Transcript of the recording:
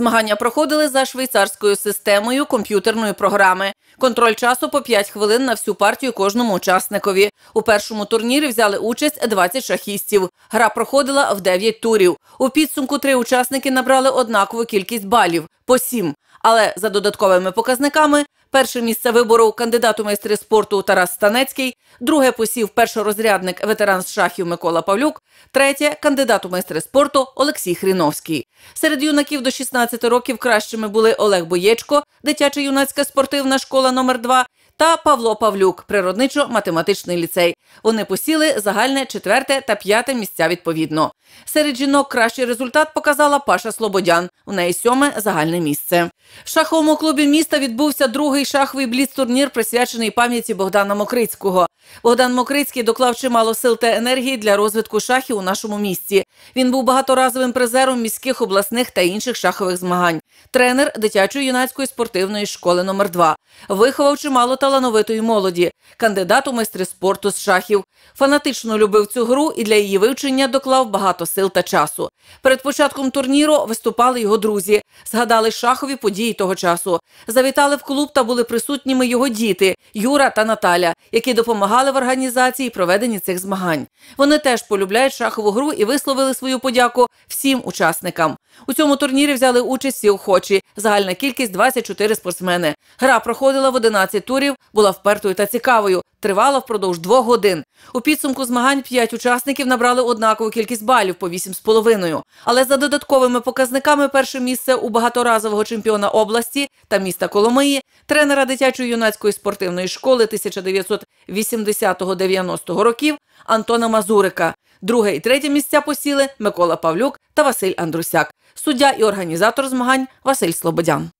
Змагання проходили за швейцарською системою комп'ютерної програми. Контроль часу по 5 хвилин на всю партію кожному учасникові. У першому турнірі взяли участь 20 шахістів. Гра проходила в 9 турів. У підсумку три учасники набрали однакову кількість балів по 7. Але за додатковими показниками перше місце вибору кандидат у майстри спорту Тарас Станецький, друге посів першорозрядник ветеран з шахів Микола Павлюк, третє кандидат у майстри спорту Олексій Хріновський. Серед юнаків до 16 років кращими були Олег Боєчко, дитяча юнацька спортивна школа номер 2 та Павло Павлюк, природничо-математичний ліцей. Вони посіли загальне четверте та п'яте місця відповідно. Серед жінок кращий результат показала Паша Слободян. У неї сьоме загальне місце. В шаховому клубі міста відбувся другий шаховий бліц-турнір, присвячений пам'яті Богдана Мокрицького. Богдан Мокрицький доклав чимало сил та енергії для розвитку шахів у нашому місті. Він був багаторазовим призером міських обласних та інших шахових змагань. Тренер дитячої юнацької спортивної школи номер 2 Виховав чимало талановитої молоді, кандидат у майстри спорту з шахів. Фанатично любив цю гру і для її вивчення доклав багато сил та часу. Перед початком турніру виступали його друзі, згадали шахові події того часу. Завітали в клуб та були присутніми його діти Юра та Наталя, які допомагали в організації проведенні цих змагань. Вони теж полюбляють шахову гру і висловили свою подяку всім учасникам. У цьому турнірі взяли участь всі охочі. Загальна кількість 24 спортсмени. Гра проходила в 11 турів, була впертою та цікавою. Тривала впродовж двох годин. У підсумку змагань п'ять учасників набрали однакову кількість балів по 8,5. Але за додатковими показниками перше місце у багаторазового чемпіона області та міста Коломиї, тренера дитячої юнацької спортивної школи 1980-90 років Антона Мазурика. Друге і третє місця посіли Микола Павлюк та Василь Андрусяк. Суддя і організатор змагань Василь Слободян.